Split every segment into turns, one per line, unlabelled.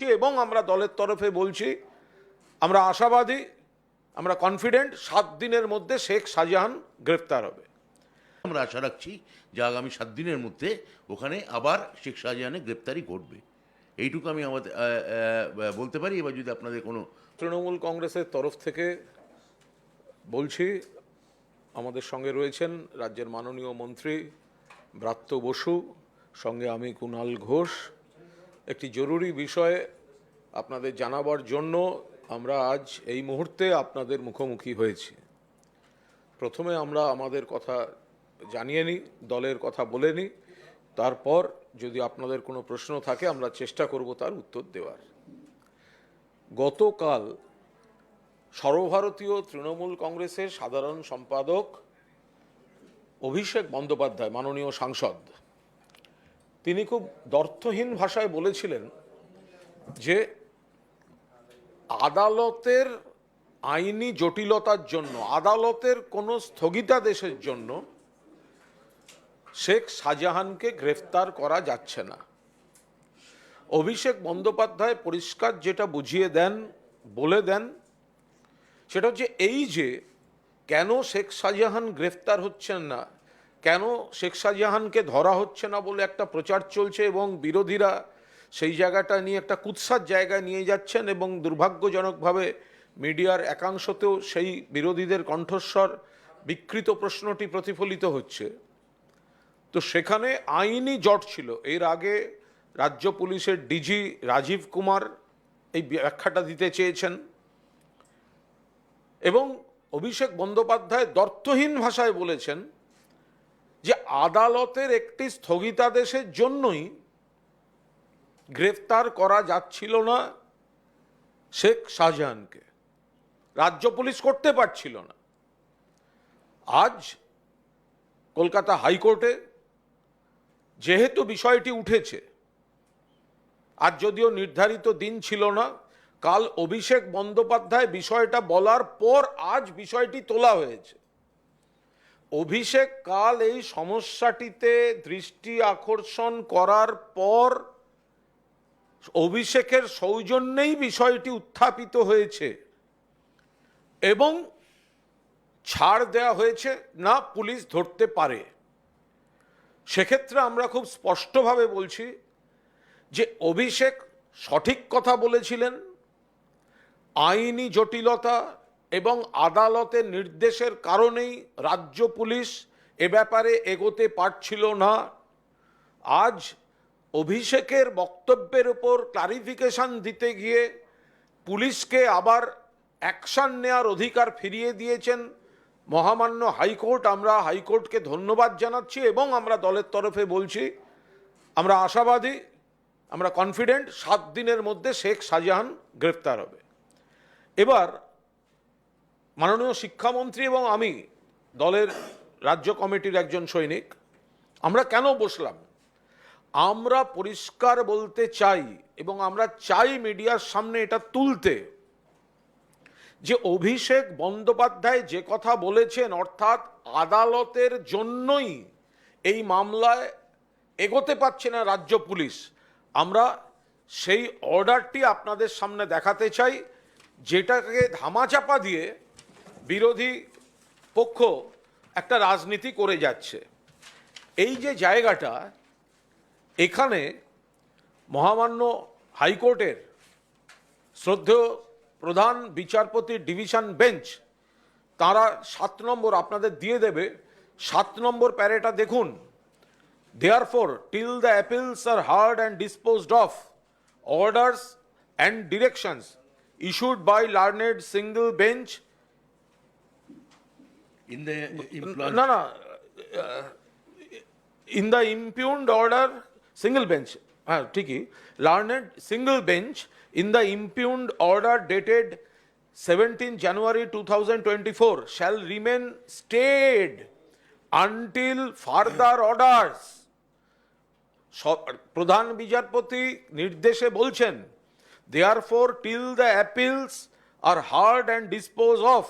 এবং আমরা দলের তরফে বলছি আমরা আশাবাদী আমরা কনফিডেন্ট সাত দিনের মধ্যে শেখ শাহজাহান গ্রেফতার হবে।
আমরা আশা রাখছি যে আগামী সাত দিনের মধ্যে ওখানে আবার শেখ শাহজাহানের গ্রেপ্তারি ঘটবে। এইটুকু আমি আমাদের বলতে পারি। এবার যদি আপনাদের কোনো
তৃণমূল কংগ্রেসের তরফ থেকে বলছি আমাদের সঙ্গে রয়েছেন রাজ্যের মাননীয় মন্ত্রী ব্রাত্য বসু সঙ্গে আমি কুণাল ঘোষ একটি জরুরি বিষয়ে আপনাদের জানাবার জন্য আমরা আজ এই মুহূর্তে আপনাদের মুখোমুখি হয়েছি। প্রথমে আমরা আমাদের কথা জানিয়ে নিই, দলের কথা বলে নিই। তারপর যদি আপনাদের কোনো প্রশ্ন থাকে, আমরা চেষ্টা করব তার উত্তর দেওয়ার। গতকাল সর্বভারতীয় তৃণমূল কংগ্রেসের সাধারণ সম্পাদক অভিষেক বন্দ্যোপাধ্যায়, মাননীয় সাংসদ তিনি খুব দর্থহীন ভাষায় বলেছিলেন যে আদালতের আইনি জটিলতার জন্য, আদালতের কোনো স্থগিতাদেশের জন্য শেখ শাহজাহানকে গ্রেফতার করা যাচ্ছে না। অভিষেক বন্দ্যোপাধ্যায় পরিষ্কার যেটা বুঝিয়ে দেন, বলে দেন, সেটা হচ্ছে এই যে কেন শেখ শাহজাহান গ্রেফতার হচ্ছেন না কেন শেখ শাহজাহানকে ধরা হচ্ছে না বলে একটা প্রচার চলছে এবং বিরোধীরা সেই জায়গাটা নিয়ে একটা কুৎসার জায়গায় নিয়ে যাচ্ছেন এবং দুর্ভাগ্যজনকভাবে মিডিয়ার একাংশতেও সেই বিরোধীদের কণ্ঠস্বর বিকৃত প্রশ্নটি প্রতিফলিত হচ্ছে। তো সেখানে আইনি জট ছিল। এর আগে রাজ্য পুলিশের ডিজি রাজীব কুমার এই ব্যাখ্যাটা দিতে চেয়েছেন এবং অভিষেক বন্দ্যোপাধ্যায় দর্থহীন ভাষায় বলেছেন যে আদালতের একটি স্থগিতাদেশের জন্যই গ্রেফতার করা যাচ্ছিল না শেখ শাহজাহানকে। রাজ্য পুলিশ করতে পারছিল না। আজ কলকাতা হাইকোর্টে যেহেতু বিষয়টি উঠেছে, আর যদিও নির্ধারিত দিন ছিল না, কাল অভিষেক বন্দ্যোপাধ্যায় বিষয়টা বলার পর আজ বিষয়টি তোলা হয়েছে। অভিষেক কাল এই সমস্যাটিতে দৃষ্টি আকর্ষণ করার পর অভিষেকের সৌজন্যেই বিষয়টি উত্থাপিত হয়েছে এবং ছাড় দেওয়া হয়েছে, না পুলিশ ধরতে পারে। সেক্ষেত্রে আমরা খুব স্পষ্টভাবে বলছি যে অভিষেক সঠিক কথা বলেছিলেন, আইনি জটিলতা এবং আদালতের নির্দেশের কারণেই রাজ্য পুলিশ এ ব্যাপারে এগোতে পারছিল না। আজ অভিষেকের বক্তব্যের উপর ক্লারিফিকেশন দিতে গিয়ে পুলিশকে আবার অ্যাকশন নেওয়ার অধিকার ফিরিয়ে দিয়েছেন মহামান্য হাইকোর্ট। আমরা হাইকোর্টকে ধন্যবাদ জানাচ্ছি এবং আমরা দলের তরফে বলছি, আমরা আশাবাদী, আমরা কনফিডেন্ট সাত দিনের মধ্যে শেখ শাহজাহান গ্রেফতার হবে। এবার মাননীয় শিক্ষামন্ত্রী এবং আমি দলের রাজ্য কমিটির একজন সৈনিক, আমরা কেন বসলাম? আমরা পরিষ্কার বলতে চাই এবং আমরা চাই মিডিয়ার সামনে এটা তুলতে যে অভিষেক বন্দ্যোপাধ্যায় যে কথা বলেছেন, অর্থাৎ আদালতের জন্যই এই মামলায় এগোতে পারছে না রাজ্য পুলিশ। আমরা সেই অর্ডারটি আপনাদের সামনে দেখাতে চাই, যেটাকে ধামাচাপা দিয়ে বিরোধী পক্ষ একটা রাজনীতি করে যাচ্ছে। এই যে জায়গাটা, এখানে মহামান্য হাইকোর্টের শ্রদ্ধেয় প্রধান বিচারপতি ডিভিশন বেঞ্চ, তারা সাত নম্বর আপনাদের দিয়ে দেবে। সাত নম্বর প্যারেটা দেখুন। Therefore till the appeals are heard and disposed of orders and directions issued by learned single bench
in the
না না in the impugned order single bench হ্যাঁ ঠিকই learned single bench in the impugned order dated seventeen January two thousand twenty four shall remain stayed until further orders প্রধান বিচারপতি নির্দেশে বলছেন therefore till the appeals are heard and dispose of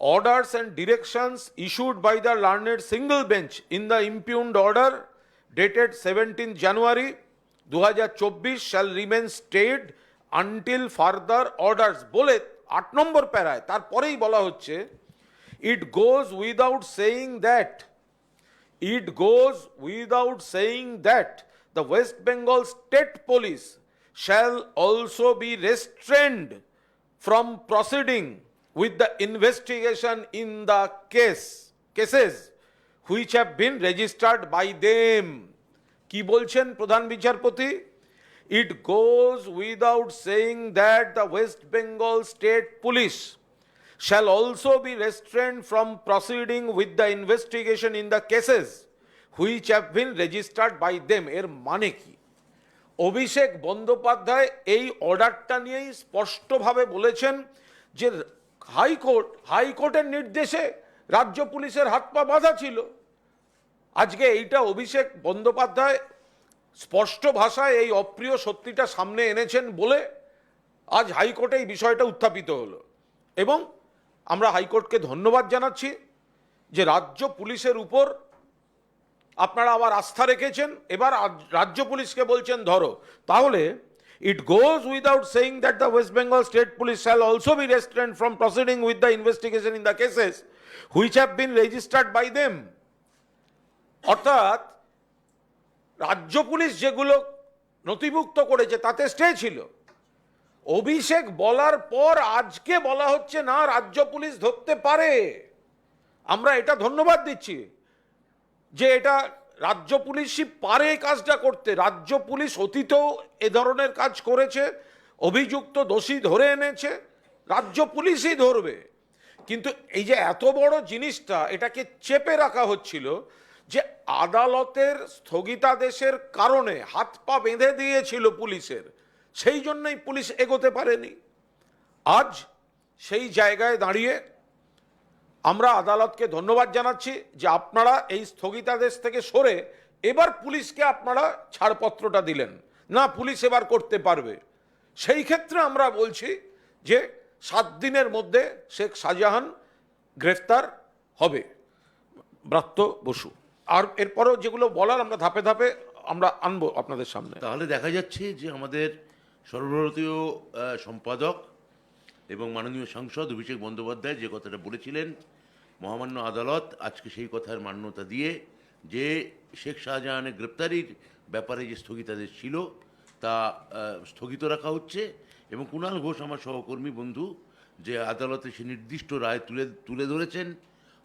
orders and directions issued by the learned single bench in the impugned order dated 17 January two shall remain stayed until further orders বলে আট নম্বর প্যারায় তারপরেই বলা হচ্ছে it goes without saying that It goes without saying that the West Bengal State Police shall also be restrained from proceeding with the investigation in the case cases which have been registered by them কি বলছেন প্রধান বিচারপতি it goes without saying that the West Bengal state police shall also be restrained from proceeding with the investigation in the cases which have been registered by them এর মানে কি অভিষেক বন্দ্যোপাধ্যায় এই অর্ডারটা নিয়েই স্পষ্টভাবে বলেছেন যে হাইকোর্ট হাইকোর্টের নির্দেশে রাজ্য পুলিশের হাত পা বাঁধা ছিল। আজকে এইটা অভিষেক বন্দ্যোপাধ্যায় স্পষ্ট ভাষায় এই অপ্রিয় সত্যিটা সামনে এনেছেন বলে আজ হাইকোর্টে এই বিষয়টা উত্থাপিত হলো। এবং আমরা হাইকোর্টকে ধন্যবাদ জানাচ্ছি যে রাজ্য পুলিশের উপর আপনারা আবার আস্থা রেখেছেন। এবার রাজ্য পুলিশকে বলছেন, ধরো, তাহলে it goes without saying that the West Bengal state police shall also be restrained from proceeding with the investigation in the cases which have been registered by them অর্থাৎ, রাজ্য পুলিশ যেগুলো নথিভুক্ত করেছে, তাতে স্টে ছিল। অভিষেক বলার পর আজকে বলা হচ্ছে, না, রাজ্য পুলিশ ধরতে পারে। আমরা এটা ধন্যবাদ দিচ্ছি যে এটা রাজ্য পুলিশই পারে কাজটা করতে। রাজ্য পুলিশ অতীতেও এ ধরনের কাজ করেছে, অভিযুক্ত দোষী ধরে এনেছে, রাজ্য পুলিশই ধরবে। কিন্তু এই যে এত বড় জিনিসটা, এটাকে চেপে রাখা হচ্ছিল যে আদালতের স্থগিতাদেশের কারণে হাত পা বেঁধে দিয়েছিল পুলিশের, সেই জন্যই পুলিশ এগোতে পারেনি। আজ সেই জায়গায় দাঁড়িয়ে আমরা আদালতকে ধন্যবাদ জানাচ্ছি যে আপনারা এই স্থগিতাদেশ থেকে সরে এবার পুলিশকে আপনারা ছাড়পত্রটা দিলেন। না, পুলিশ এবার করতে পারবে। সেই ক্ষেত্রে আমরা বলছি যে সাত দিনের মধ্যে শেখ শাহজাহান গ্রেফতার হবে। ব্রাত্য বসু। আর এরপরেও যেগুলো বলার আমরা ধাপে ধাপে আমরা আনব আপনাদের সামনে।
তাহলে দেখা যাচ্ছে যে আমাদের সর্বভারতীয় সম্পাদক এবং মাননীয় সাংসদ অভিষেক বন্দ্যোপাধ্যায় যে কথাটা বলেছিলেন, মহামান্য আদালত আজকে সেই কথার মান্যতা দিয়ে যে শেখ শাহজাহানের গ্রেপ্তারির ব্যাপারে যে স্থগিতাদেশ ছিল তা স্থগিত রাখা হচ্ছে এবং কুণাল ঘোষ আমার সহকর্মী বন্ধু যে আদালতে সে নির্দিষ্ট রায় তুলে তুলে ধরেছেন।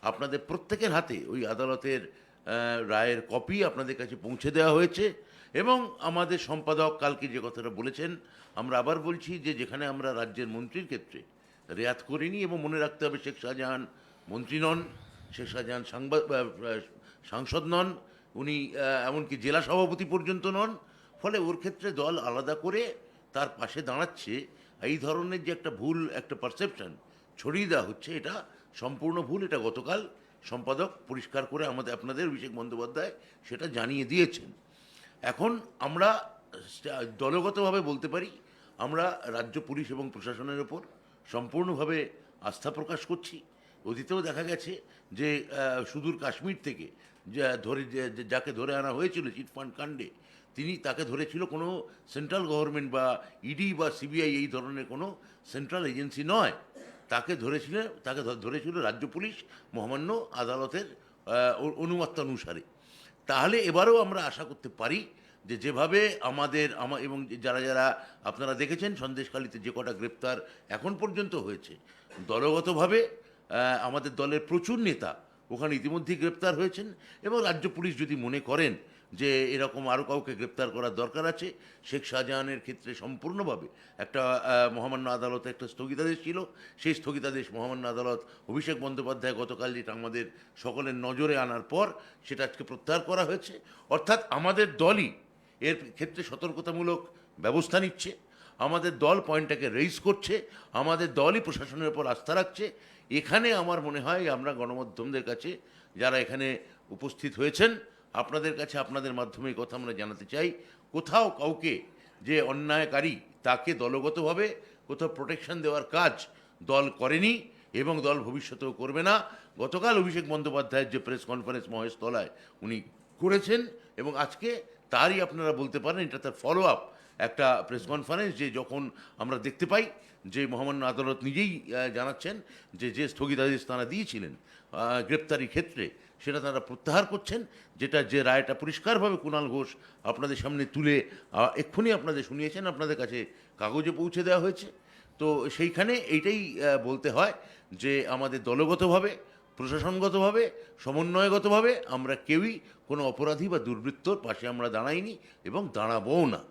আপনাদের প্রত্যেকের হাতে ওই আদালতের রায়ের কপি আপনাদের কাছে পৌঁছে দেওয়া হয়েছে এবং আমাদের সম্পাদক কালকে যে কথাটা বলেছেন, আমরা আবার বলছি যে যেখানে আমরা রাজ্যের মন্ত্রীর ক্ষেত্রে রেয়াত করিনি এবং মনে রাখতে হবে শেখ শাহজাহান মন্ত্রী নন, শেখ শাহজাহান সাংবাদ সাংসদ নন, উনি এমনকি জেলা সভাপতি পর্যন্ত নন, ফলে ওর ক্ষেত্রে দল আলাদা করে তার পাশে দাঁড়াচ্ছে। এই ধরনের যে একটা ভুল, একটা পারসেপশন ছড়িয়ে দেওয়া হচ্ছে, এটা সম্পূর্ণ ভুল, এটা গতকাল সম্পাদক পরিষ্কার করে আমাদের, আপনাদের, অভিষেক বন্দ্যোপাধ্যায় সেটা জানিয়ে দিয়েছেন। এখন আমরা দলগতভাবে বলতে পারি, আমরা রাজ্য পুলিশ এবং প্রশাসনের ওপর সম্পূর্ণভাবে আস্থা প্রকাশ করছি। অতীতেও দেখা গেছে যে সুদূর কাশ্মীর থেকে যা, ধরে যাকে ধরে আনা হয়েছিল চিটফান্ড কাণ্ডে, তিনি তাকে ধরেছিল কোনো সেন্ট্রাল গভর্নমেন্ট বা ইডি বা সিবিআই এই ধরনের কোনো সেন্ট্রাল এজেন্সি নয়। তাকে ধরেছিল তাকে ধরেছিল রাজ্য পুলিশ মহামান্য আদালতের আহ, অ- অনুমত্ত অনুসারে তাহলে এবারেও আমরা আশা করতে পারি যে যেভাবে আমাদের আমা এবং যারা যারা আপনারা দেখেছেন সন্দেশখালিতে যে কটা গ্রেপ্তার এখন পর্যন্ত হয়েছে দলগতভাবে আমাদের দলের প্রচুর নেতা ওখানে ইতিমধ্যেই গ্রেপ্তার হয়েছেন এবং রাজ্য পুলিশ যদি মনে করেন যে এরকম আরও কাউকে গ্রেপ্তার করার দরকার আছে, শেখ শাহজাহানের ক্ষেত্রে সম্পূর্ণভাবে একটা মহামান্য আদালতে একটা স্থগিতাদেশ ছিল। সেই স্থগিতাদেশ, মহামান্য আদালত অভিষেক বন্দ্যোপাধ্যায় গতকাল যেটা আমাদের সকলের নজরে আনার পর সেটা আজকে প্রত্যাহার করা হয়েছে। অর্থাৎ আমাদের দলই এর ক্ষেত্রে সতর্কতামূলক ব্যবস্থা নিচ্ছে, আমাদের দল পয়েন্টটাকে রেইজ করছে, আমাদের দলই প্রশাসনের উপর আস্থা রাখছে। এখানে আমার মনে হয় আমরা গণমাধ্যমদের কাছে যারা এখানে উপস্থিত হয়েছেন আপনাদের কাছে আপনাদের মাধ্যমে কথা আমরা জানাতে চাই। কোথাও কাউকে যে অন্যায়কারী তাকে দলগতভাবে কোথাও প্রোটেকশন দেওয়ার কাজ দল করেনি এবং দল ভবিষ্যতেও করবে না। গতকাল অভিষেক বন্দ্যোপাধ্যায়ের যে প্রেস কনফারেন্স মহেশতলায় উনি করেছেন এবং আজকে তারই আপনারা বলতে পারেন, এটা তার ফলো আপ একটা প্রেস কনফারেন্স যে যখন আমরা দেখতে পাই যে মহামান্য আদালত নিজেই জানাচ্ছেন যে যে স্থগিতাদেশ তারা দিয়েছিলেন গ্রেপ্তারি ক্ষেত্রে সেটা তারা প্রত্যাহার করছেন, যেটা যে রায়টা পরিষ্কারভাবে কুণাল ঘোষ আপনাদের সামনে তুলে এক্ষুনি আপনাদের শুনিয়েছেন, আপনাদের কাছে কাগজে পৌঁছে দেওয়া হয়েছে। তো সেইখানে এইটাই বলতে হয় যে আমাদের দলগতভাবে, প্রশাসনগতভাবে, সমন্বয়গতভাবে আমরা কেউই কোনো অপরাধী বা দুর্বৃত্তর পাশে আমরা দাঁড়াইনি এবং দাঁড়াবও না।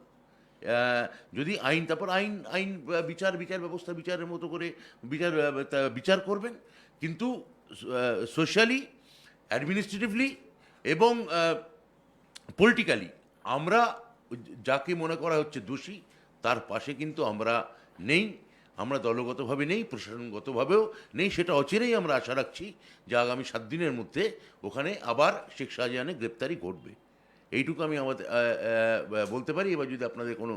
যদি আইন, তারপর আইন আইন বিচার বিচার ব্যবস্থা, বিচারের মতো করে বিচার বিচার করবেন। কিন্তু সোশ্যালি অ্যাডমিনিস্ট্রেটিভলি এবং পলিটিক্যালি আমরা যাকে মনে করা হচ্ছে দোষী, তার পাশে কিন্তু আমরা নেই, আমরা দলগতভাবে নেই, প্রশাসনগতভাবেও নেই, সেটা অচিরেই আমরা আশা রাখছি যে আগামী সাত দিনের মধ্যে ওখানে আবার শেখ শাহজাহানের গ্রেপ্তারি ঘটবে। এইটুকু আমি আমাদের বলতে পারি। এবার যদি আপনাদের কোনো